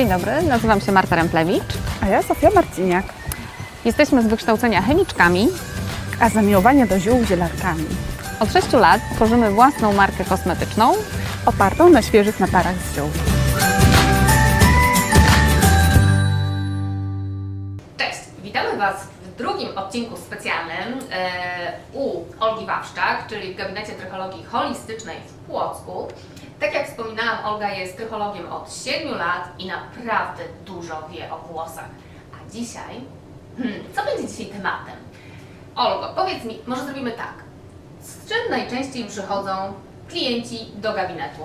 Dzień dobry, nazywam się Marta Remplewicz. A ja Sofia Marciniak, Jesteśmy z wykształcenia chemiczkami. a zamiłowanie do ziół zielarkami, Od 6 lat tworzymy własną markę kosmetyczną. opartą na świeżych naparach z ziół. Cześć, witamy Was drugim odcinku specjalnym e, u Olgi Wawszczak, czyli w gabinecie trychologii holistycznej w Płocku. Tak jak wspominałam, Olga jest trychologiem od 7 lat i naprawdę dużo wie o włosach. A dzisiaj, hmm, co będzie dzisiaj tematem? Olgo, powiedz mi, może zrobimy tak. Z czym najczęściej przychodzą klienci do gabinetu?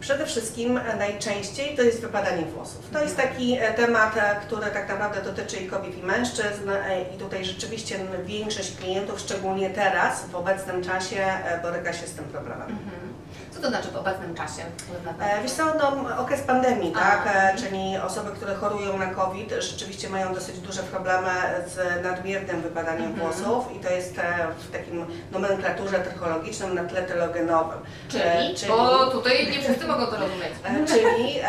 Przede wszystkim najczęściej to jest wypadanie włosów. To jest taki e, temat, e, który tak naprawdę dotyczy i kobiet i mężczyzn e, i tutaj rzeczywiście większość klientów, szczególnie teraz, w obecnym czasie boryka się z tym problemem. Co to znaczy w obecnym czasie? E, Wiesz co, no, okres pandemii, tak, e, czyli osoby, które chorują na COVID rzeczywiście mają dosyć duże problemy z nadmiernym wypadaniem Mhm. włosów i to jest e, w takim nomenklaturze trychologicznym na tle telogenowym. E, Czyli? Bo tutaj nie wszyscy mogą to rozumieć. Czyli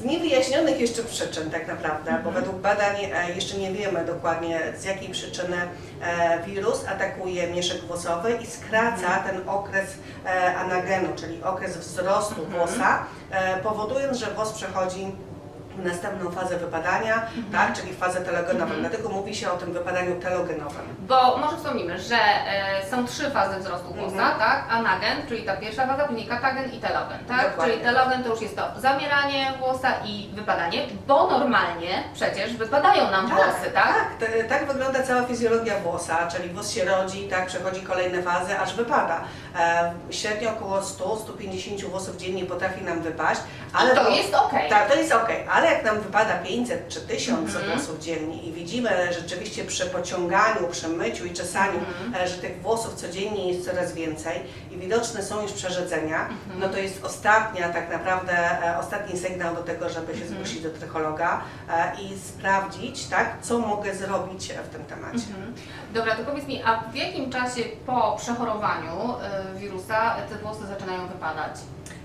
z niewyjaśnionych jeszcze przyczyn tak naprawdę, bo według badań e, jeszcze nie wiemy dokładnie z jakiej przyczyny e, wirus atakuje mieszek włosowy i skraca ten okres e, anagenu, czyli okres wzrostu włosa, e, powodując, że włos przechodzi następną fazę wypadania, tak, czyli fazę telogenową. Dlatego mówi się o tym wypadaniu telogenowym. Bo może wspomnimy, że e, są trzy fazy wzrostu włosa, Mhm. tak? Anagen, czyli ta pierwsza faza, później katagen i telogen, tak? Dokładnie. Czyli telogen to już jest to zamieranie włosa i wypadanie, bo normalnie przecież wypadają nam włosy, tak? Tak, te- tak wygląda cała fizjologia włosa, czyli włos się rodzi, tak, przechodzi kolejne fazy, aż wypada. E, średnio około 100-150 włosów dziennie potrafi nam wypaść, ale I to jest. Tak, to jest ok, ale jak nam wypada 500 czy 1000 Mhm. włosów dziennie i widzimy rzeczywiście przy pociąganiu, przy myciu i czesaniu, e, że tych włosów codziennie jest coraz więcej i widoczne są już przerzedzenia, Mhm. no to jest ostatnia tak naprawdę, e, ostatni sygnał do tego, żeby się Mhm. zgłosić do trychologa i sprawdzić, tak, co mogę zrobić w tym temacie. Mhm. Dobra, to powiedz mi, a w jakim czasie po przechorowaniu wirusa te włosy zaczynają wypadać?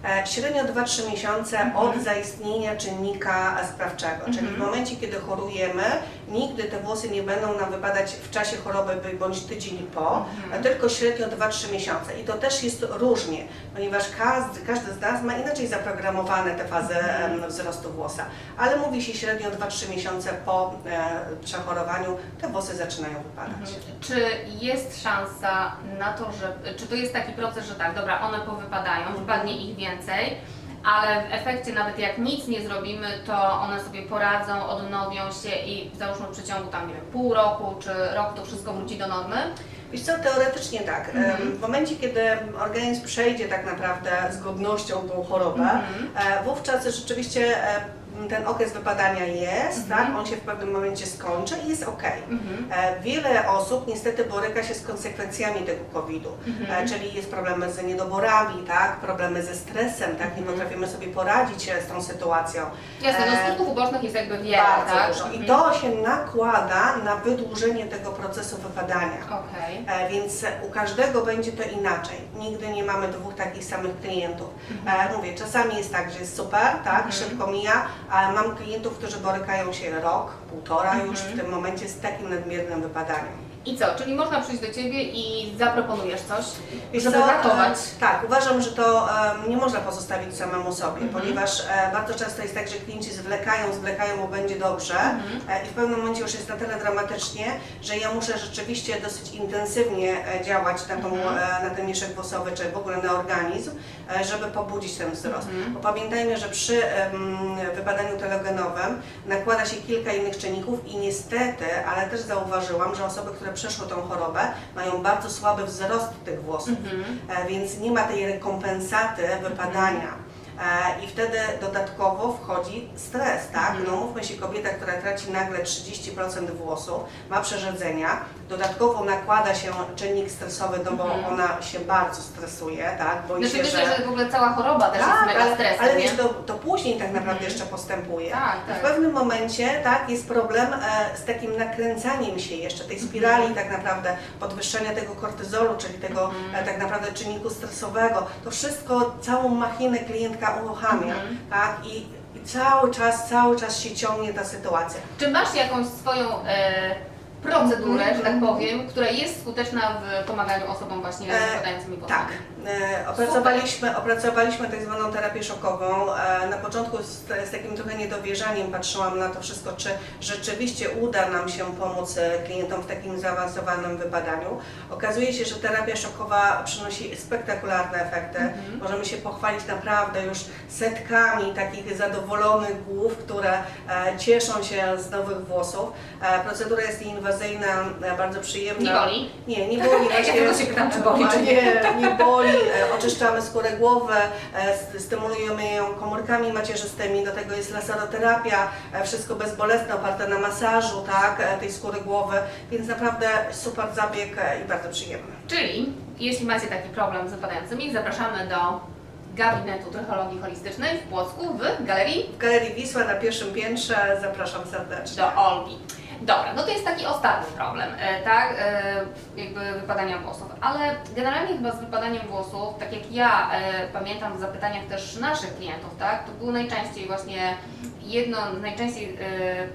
E, Średnio 2-3 miesiące Mhm. od zaistnienia czynnika sprawczego, czyli w momencie, kiedy chorujemy, nigdy te włosy nie będą nam wypadać w czasie choroby by- bądź tydzień po, Mhm. tylko średnio 2-3 miesiące. I to też jest różnie, ponieważ każdy, każdy z nas ma inaczej zaprogramowane te fazy Mhm. wzrostu włosa, ale mówi się średnio 2-3 miesiące po e, przechorowaniu te włosy zaczynają wypadać. Czy jest szansa na to, że. Czy to jest taki proces, że tak, dobra, one powypadają, wypadnie ich więcej, ale w efekcie nawet jak nic nie zrobimy, to one sobie poradzą, odnowią się i załóżmy w przeciągu tam, nie wiem, pół roku czy rok to wszystko wróci do normy? Wiesz co, teoretycznie tak. Mhm. W momencie, kiedy organizm przejdzie tak naprawdę z godnością tą chorobę, Mhm. e, wówczas rzeczywiście e, ten okres wypadania jest, Mhm. tak? on się w pewnym momencie skończy i jest ok. Mhm. E, Wiele osób niestety boryka się z konsekwencjami tego COVID-u, Mhm. e, czyli jest problemy z niedoborami, tak? problemy ze stresem, tak? nie Mhm. potrafimy sobie poradzić e, z tą sytuacją. Jasne, no skutków ubocznych jest jakby wiele, Bardzo tak? dużo. I Mhm. to się nakłada na wydłużenie tego procesu wypadania. E, Więc u każdego będzie to inaczej. Nigdy nie mamy dwóch takich samych klientów. E, Mówię, czasami jest tak, że jest super, tak, Mhm. szybko mija, mam klientów, którzy borykają się rok, półtora już Mhm. w tym momencie z takim nadmiernym wypadaniem. I co? Czyli można przyjść do Ciebie i zaproponujesz coś, Wiesz żeby co, ratować. e, Tak, uważam, że to em, nie można pozostawić samemu sobie, Mhm. ponieważ e, bardzo często jest tak, że klienci zwlekają, zwlekają, bo będzie dobrze Mhm. e, i w pewnym momencie już jest na tyle dramatycznie, że ja muszę rzeczywiście dosyć intensywnie e, działać na, tą, Mhm. e, na ten mieszek włosowy, czy w ogóle na organizm, e, żeby pobudzić ten wzrost. Bo pamiętajmy, że przy em, wypadaniu telogenowym nakłada się kilka innych czynników i niestety, ale też zauważyłam, że osoby, które przeszły tą chorobę, mają bardzo słaby wzrost tych włosów. Mhm. E, więc nie ma tej rekompensaty wypadania. E, I wtedy dodatkowo wchodzi stres, tak? Mhm. No mówmy się, kobieta, która traci nagle 30% włosów, ma przerzedzenia, dodatkowo nakłada się czynnik stresowy, no bo Mhm. ona się bardzo stresuje, tak? Boi Znaczy się, myślę, że w ogóle cała choroba też jest tak, mega ale, stresem, ale nie? wiesz, to, to później tak naprawdę Mhm. jeszcze postępuje. Tak, I tak. w pewnym momencie tak, jest problem e, z takim nakręcaniem się jeszcze, tej spirali tak naprawdę podwyższenia tego kortyzolu, czyli tego Mhm. e, tak naprawdę czynniku stresowego. To wszystko, całą machinę klientka uruchamia. Mhm. Tak? I i cały czas, cały czas się ciągnie ta sytuacja. Czy masz jakąś swoją e, procedurę, że tak Mhm. powiem, która jest skuteczna w pomaganiu osobom właśnie E, włosami? Tak. E, opracowaliśmy, opracowaliśmy tak zwaną terapię szokową. E, na początku z, z takim trochę niedowierzaniem patrzyłam na to wszystko, czy rzeczywiście uda nam się pomóc e, klientom w takim zaawansowanym wypadaniu. Okazuje się, że terapia szokowa przynosi spektakularne efekty. Mhm. Możemy się pochwalić naprawdę już setkami takich zadowolonych głów, które e, cieszą się z nowych włosów. E, procedura jest nieinwazyjna, e, bardzo przyjemna. Nie boli? Nie, nie boli. Ja tylko się pytam, czy boli, czy nie. Nie, nie boli. E, Oczyszczamy skórę głowy, e, st- stymulujemy ją komórkami macierzystymi, do tego jest laseroterapia, wszystko bezbolesne, oparte na masażu, tak, tej skóry głowy, więc naprawdę super zabieg i bardzo przyjemny. Czyli jeśli macie taki problem z wypadającymi, zapraszamy do gabinetu trychologii holistycznej w Płocku w Galerii W Galerii Wisła na pierwszym piętrze zapraszam serdecznie. do Olgi. Dobra, no to jest taki ostatni problem, e, tak, e, jakby wypadania włosów, ale generalnie chyba z wypadaniem włosów, tak jak ja e, pamiętam w zapytaniach też naszych klientów, tak, to było najczęściej właśnie, jedno z najczęściej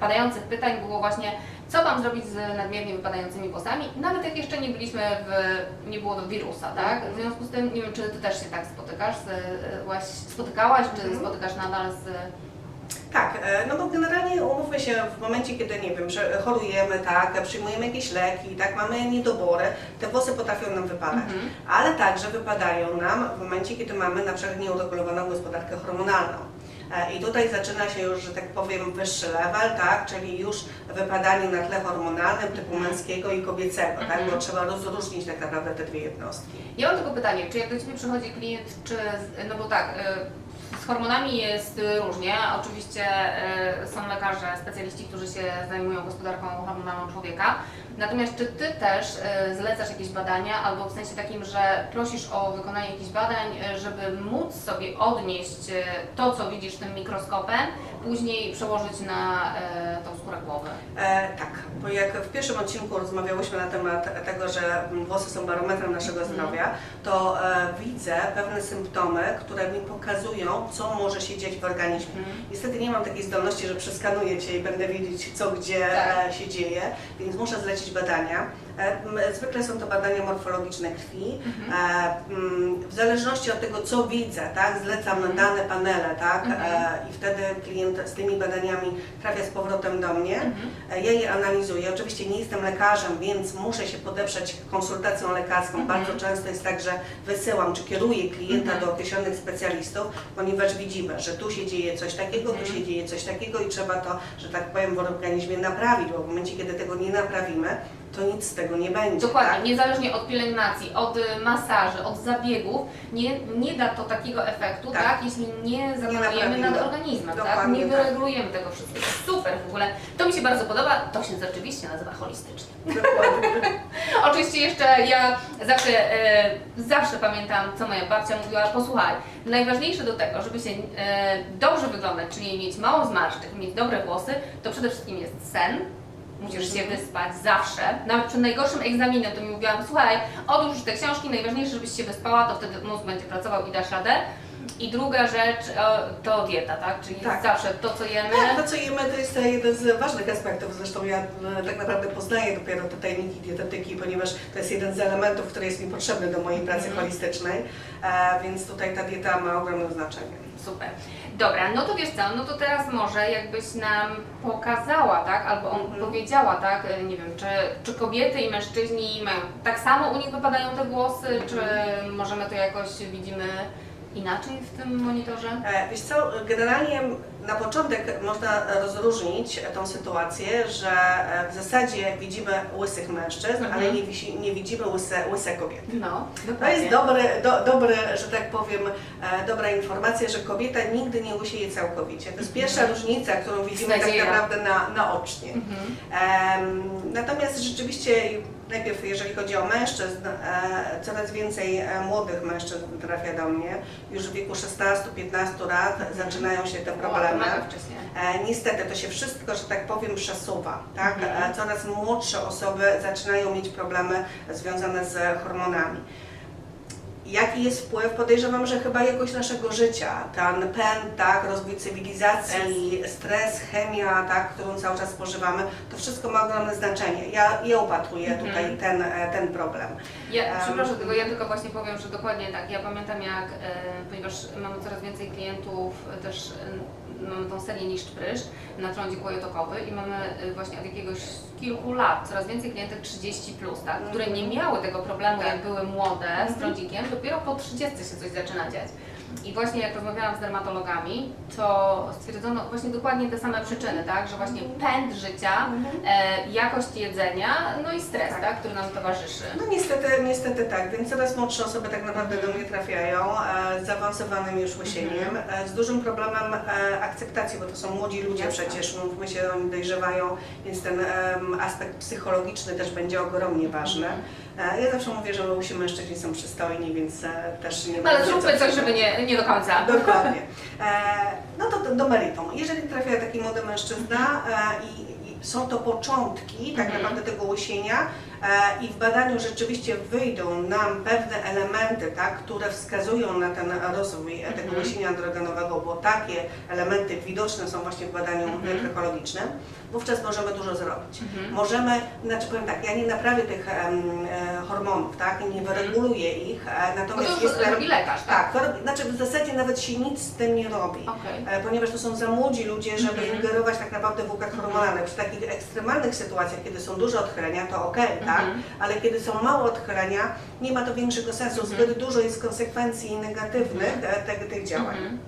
padających pytań było właśnie, co mam zrobić z nadmiernie wypadającymi włosami, nawet jak jeszcze nie byliśmy w, nie było do wirusa, tak, w związku z tym, nie wiem, czy Ty też się tak spotykasz, spotykałaś, czy Mhm. spotykasz nadal z Tak, e, no bo generalnie umówmy się w momencie, kiedy nie wiem, że chorujemy, tak, przyjmujemy jakieś leki, tak, mamy niedobory, te włosy potrafią nam wypadać. Mhm. Ale także wypadają nam w momencie, kiedy mamy na przykład nieuregulowaną gospodarkę hormonalną. E, I tutaj zaczyna się już, że tak powiem, wyższy level, tak, czyli już wypadanie na tle hormonalnym typu męskiego i kobiecego, tak, Mhm. bo trzeba rozróżnić tak naprawdę te dwie jednostki. Ja mam tylko pytanie, czy jak do Ciebie przychodzi klient, czy, no bo tak, y, z hormonami jest różnie, oczywiście y, są lekarze, specjaliści, którzy się zajmują gospodarką hormonalną człowieka, natomiast czy Ty też y, zlecasz jakieś badania, albo w sensie takim, że prosisz o wykonanie jakichś badań, y, żeby móc sobie odnieść y, to, co widzisz tym mikroskopem, później przełożyć na tą skórę głowy? E, tak, bo jak w pierwszym odcinku rozmawiałyśmy na temat tego, że mm, włosy są barometrem naszego zdrowia, to e, widzę pewne symptomy, które mi pokazują, co może się dziać w organizmie. Mhm. Niestety nie mam takiej zdolności, że przeskanuję Cię i będę wiedzieć, co gdzie Tak. e, się dzieje, więc muszę zlecić badania. E, Zwykle są to badania morfologiczne krwi. Mhm. E, W zależności od tego, co widzę, tak, zlecam na dane panele, tak, Mhm. e, i wtedy klient z tymi badaniami trafia z powrotem do mnie. Mhm. Ja je analizuję. Oczywiście nie jestem lekarzem, więc muszę się podeprzeć konsultacją lekarską. Mhm. Bardzo często jest tak, że wysyłam czy kieruję klienta Mhm. do określonych specjalistów, ponieważ widzimy, że tu się dzieje coś takiego, tu Mhm. się dzieje coś takiego i trzeba to, że tak powiem, w organizmie naprawić, bo w momencie, kiedy tego nie naprawimy, to nic z tego nie będzie. Dokładnie, tak? niezależnie od pielęgnacji, od y, masaży, od zabiegów, nie, nie da to takiego efektu, tak, Tak. jeśli nie zapanujemy nad organizmem, tak? Nie tak. wyregulujemy tego wszystkiego. Super w ogóle, to mi się bardzo podoba, to się rzeczywiście nazywa holistycznie. Dokładnie. Oczywiście jeszcze ja zawsze, e, zawsze pamiętam, co moja babcia mówiła, posłuchaj, najważniejsze do tego, żeby się e, dobrze wyglądać, czyli mieć mało zmarszczek, mieć dobre włosy, to przede wszystkim jest sen, musisz się wyspać zawsze, nawet przed najgorszym egzaminem to mi mówiłam, słuchaj, odłóż te książki, najważniejsze, żebyś się wyspała, to wtedy mózg będzie pracował i dasz radę. I druga rzecz e, to dieta, tak? Czyli Tak. zawsze to, co jemy. Tak, to co jemy to jest jeden z ważnych aspektów. Zresztą ja e, tak naprawdę poznaję dopiero te tajniki dietetyki, ponieważ to jest jeden z elementów, który jest mi potrzebny do mojej pracy Mhm. holistycznej, e, więc tutaj ta dieta ma ogromne znaczenie. Super. Dobra, no to wiesz co, no to teraz może jakbyś nam pokazała, tak, albo on Mhm. powiedziała, tak, e, nie wiem, czy, czy kobiety i mężczyźni mają tak samo u nich wypadają te włosy, czy możemy to jakoś widzimy inaczej w tym monitorze? E, Wiesz co, generalnie na początek można rozróżnić tą sytuację, że e, w zasadzie widzimy łysych mężczyzn, Mhm. ale nie, nie widzimy łyse, łyse kobiety. No, To dokładnie. jest dobre, do, dobre, że tak powiem, e, dobra informacja, że kobieta nigdy nie łysieje całkowicie. To jest pierwsza różnica, którą widzimy tak naprawdę na, naocznie. Mhm. Em, natomiast rzeczywiście, najpierw jeżeli chodzi o mężczyzn, e, coraz więcej e, młodych mężczyzn trafia do mnie. Już w wieku 16-15 lat zaczynają się te problemy. E, niestety to się wszystko, że tak powiem, przesuwa. Tak? Mhm. Coraz młodsze osoby zaczynają mieć problemy związane z hormonami. Jaki jest wpływ? Podejrzewam, że chyba jakość naszego życia, ten pęd, tak, rozwój cywilizacji, stres, chemia, tak, którą cały czas spożywamy, to wszystko ma ogromne znaczenie. Ja, ja upatruję Mhm. tutaj ten, e, ten problem. Ja, Em, przepraszam, tylko ja tylko właśnie powiem, że dokładnie tak. Ja pamiętam jak, e, ponieważ mamy coraz więcej klientów, e, też mamy tą serię Niszcz Pryszcz na trądzik łajotokowy i mamy właśnie od jakiegoś kilku lat coraz więcej klientek 30 plus, tak, które nie miały tego problemu Tak. jak były młode z trądzikiem, dopiero po 30 się coś zaczyna dziać. I właśnie jak rozmawiałam z dermatologami, to stwierdzono właśnie dokładnie te same przyczyny, tak, że właśnie pęd życia, e, jakość jedzenia, no i stres, Tak. tak, który nam towarzyszy. No niestety, niestety tak, więc coraz młodsze osoby tak naprawdę do mnie trafiają e, z zaawansowanym już łysieniem, e, z dużym problemem e, akceptacji, bo to są młodzi ludzie Jasne. przecież, mówmy się, oni dojrzewają, więc ten em, aspekt psychologiczny też będzie ogromnie ważny. E, ja zawsze mówię, że łysi mężczyźni są przystojni, więc e, też nie ma ale zróbmy coś, żeby nie, nie do końca. Dokładnie. E, no to do- meritum. Jeżeli trafia taki młody mężczyzna e, i, są to początki tak Mhm. naprawdę tego łysienia i w badaniu rzeczywiście wyjdą nam pewne elementy, tak, które wskazują na ten rozwój e, tego Mhm. łysienia androgenowego, bo takie elementy widoczne są właśnie w badaniu Mhm. trykologicznym, wówczas możemy dużo zrobić. Mhm. Możemy, znaczy powiem tak, ja nie naprawię tych e, hormonów, tak, nie wyreguluję ich, e, Bo to natomiast już jestem... robi lekarz, tak? Tak, to znaczy w zasadzie nawet się nic z tym nie robi. E, Ponieważ to są za młodzi ludzie, żeby Mhm. ingerować tak naprawdę w układ hormonalny. Przy takich ekstremalnych sytuacjach, kiedy są duże odchylenia, to okej, tak? Mhm. Ale kiedy są małe odchylenia, nie ma to większego sensu. Mhm. Zbyt dużo jest konsekwencji negatywnych e, tych, tych działań. Mhm.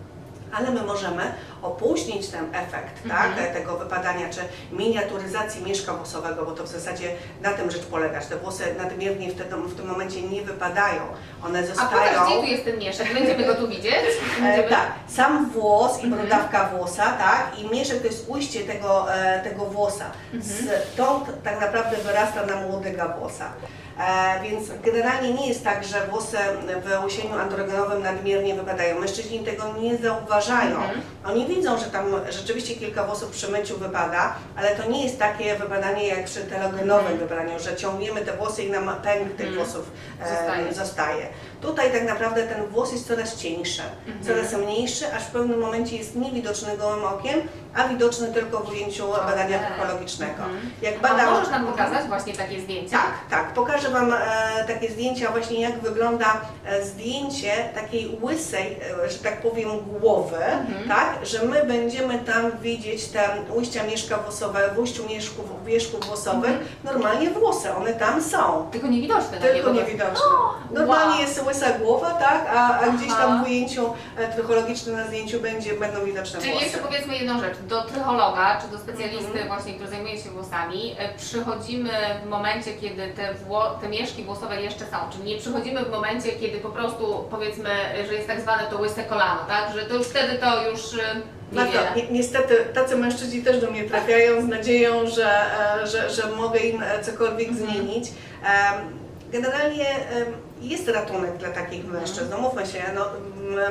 Ale my możemy opóźnić ten efekt tak, Mhm. tego wypadania, czy miniaturyzacji mieszka włosowego, bo to w zasadzie na tym rzecz polega, że te włosy nadmiernie w, tym- w tym momencie nie wypadają. One A zostają... pokaż, gdzie tu jest ten mieszek? Będziemy go tu widzieć? E, Będziemy... tak, sam włos i Mhm. brodawka włosa, tak, i mieszek to jest ujście tego, e, tego włosa. Mhm. Stąd tak naprawdę wyrasta nam łodyga włosa. E, więc generalnie nie jest tak, że włosy w łysieniu androgenowym nadmiernie wypadają. Mężczyźni tego nie zauważają. Mhm. Oni widzą, że tam rzeczywiście kilka włosów przy myciu wypada, ale to nie jest takie wypadanie jak przy telogenowym Mhm. wypadaniu, że ciągniemy te włosy i nam pęk tych Mhm. włosów Zostaje. zostaje. Tutaj tak naprawdę ten włos jest coraz cieńszy, Mhm. coraz mniejszy, aż w pewnym momencie jest niewidoczny gołym okiem, a widoczny tylko w ujęciu badania Okej. trykologicznego. Mhm. Jak A badam, możesz nam pokazać właśnie takie zdjęcia? tak, tak. Pokażę Wam e, takie zdjęcia właśnie jak wygląda e, zdjęcie takiej łysej, e, że tak powiem, głowy, Mhm. tak, że my będziemy tam widzieć te ujścia mieszka włosowe, w ujściu mieszków, wierzchów włosowych, Mhm. normalnie włosy, one tam są. Tylko niewidoczne. no Tylko niewidoczne. Normalnie wow. jest łysa głowa, tak, a, a gdzieś tam w ujęciu e, trychologicznym na zdjęciu będzie, będą widoczne Czyli włosy. jeszcze powiedzmy jedną rzecz, do trychologa czy do specjalisty Mhm. właśnie, który zajmuje się włosami, e, przychodzimy w momencie, kiedy te, wło, te mieszki włosowe jeszcze są, czyli nie przychodzimy w momencie, kiedy po prostu powiedzmy, że jest tak zwane to łyse kolano, tak, że to już wtedy to już e, niewiele. ni niestety tacy mężczyźni też do mnie trafiają z nadzieją, że, e, że, że mogę im cokolwiek Mhm. zmienić. Generalnie jest ratunek dla takich mężczyzn. No mówmy się, no,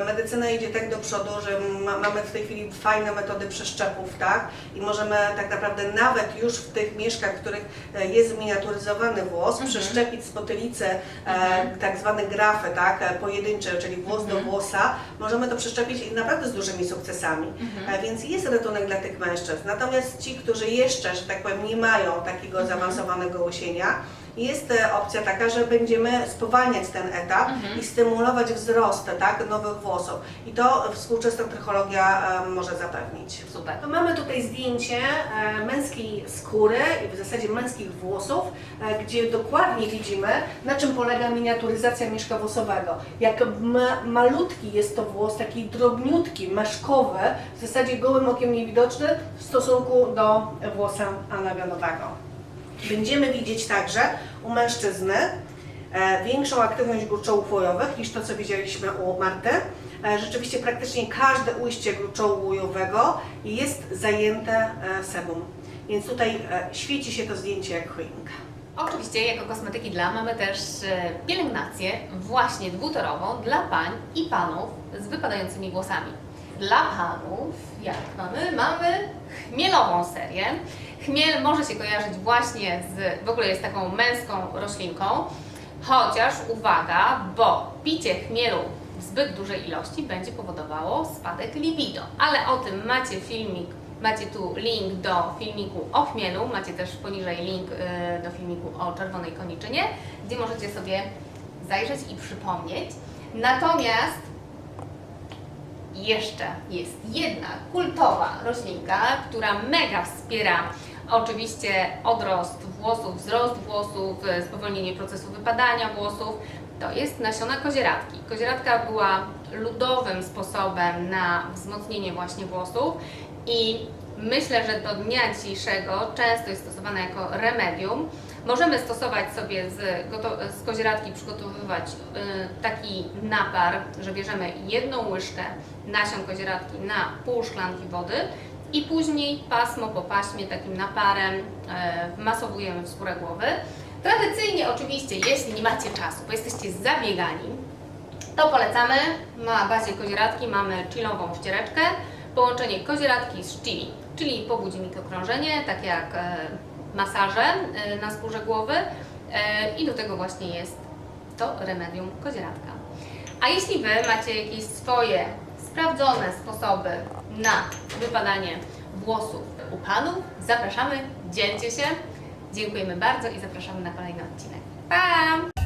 medycyna idzie tak do przodu, że ma, mamy w tej chwili fajne metody przeszczepów, tak? I możemy tak naprawdę nawet już w tych mieszkach, w których e, jest zminiaturyzowany włos, Mhm. przeszczepić z potylicy e, Mhm. tak zwane grafy, tak? e, Pojedyncze, czyli włos do Mhm. włosa. Możemy to przeszczepić i naprawdę z dużymi sukcesami. Mhm. E, Więc jest ratunek dla tych mężczyzn. Natomiast ci, którzy jeszcze, że tak powiem, nie mają takiego Mhm. zaawansowanego łysienia, jest e, opcja taka, że będziemy spowalniać ten etap Mhm. i stymulować wzrost tak, nowych włosów. I to współczesna trychologia e, może zapewnić. Super. Mamy tutaj zdjęcie e, męskiej skóry i w zasadzie męskich włosów, gdzie dokładnie widzimy, na czym polega miniaturyzacja mieszka włosowego. Jak ma, malutki jest to włos, taki drobniutki, meszkowy, w zasadzie gołym okiem niewidoczny w stosunku do włosa anagonowego. Będziemy widzieć także u mężczyzny e, większą aktywność gruczołów niż to, co widzieliśmy u Marty. E, Rzeczywiście praktycznie każde ujście gruczołu łojowego jest zajęte e, sebum. Więc tutaj świeci się to zdjęcie jak choinka. Oczywiście jako kosmetyki dla mamy też pielęgnację właśnie dwutorową dla pań i panów z wypadającymi włosami. Dla panów, jak mamy? Mamy chmielową serię. Chmiel może się kojarzyć właśnie z, w ogóle jest taką męską roślinką. Chociaż uwaga, bo picie chmielu w zbyt dużej ilości będzie powodowało spadek libido. Ale o tym macie filmik, macie tu link do filmiku o chmielu, macie też poniżej link y, do filmiku o czerwonej koniczynie, gdzie możecie sobie zajrzeć i przypomnieć. Natomiast jeszcze jest jedna kultowa roślinka, która mega wspiera oczywiście odrost włosów, wzrost włosów, e, spowolnienie procesu wypadania włosów. To jest nasiona kozieradki. Kozieradka była ludowym sposobem na wzmocnienie właśnie włosów i myślę, że do dnia dzisiejszego często jest stosowana jako remedium. Możemy stosować sobie z, z kozieradki, przygotowywać y, taki napar, że bierzemy jedną łyżkę nasion kozieradki na pół szklanki wody i później pasmo po paśmie takim naparem y, wmasowujemy w skórę głowy. Tradycyjnie oczywiście, jeśli nie macie czasu, bo jesteście zabiegani, to polecamy. Na bazie kozieradki mamy chillową ściereczkę, połączenie kozieradki z chili, czyli pobudzi mikrokrążenie, tak jak e, masaże e, na skórze głowy e, i do tego właśnie jest to remedium kozieradka. A jeśli Wy macie jakieś swoje sprawdzone sposoby na wypadanie włosów u Panów, zapraszamy, dzielcie się. Dziękujemy bardzo i zapraszamy na kolejny odcinek. Pa!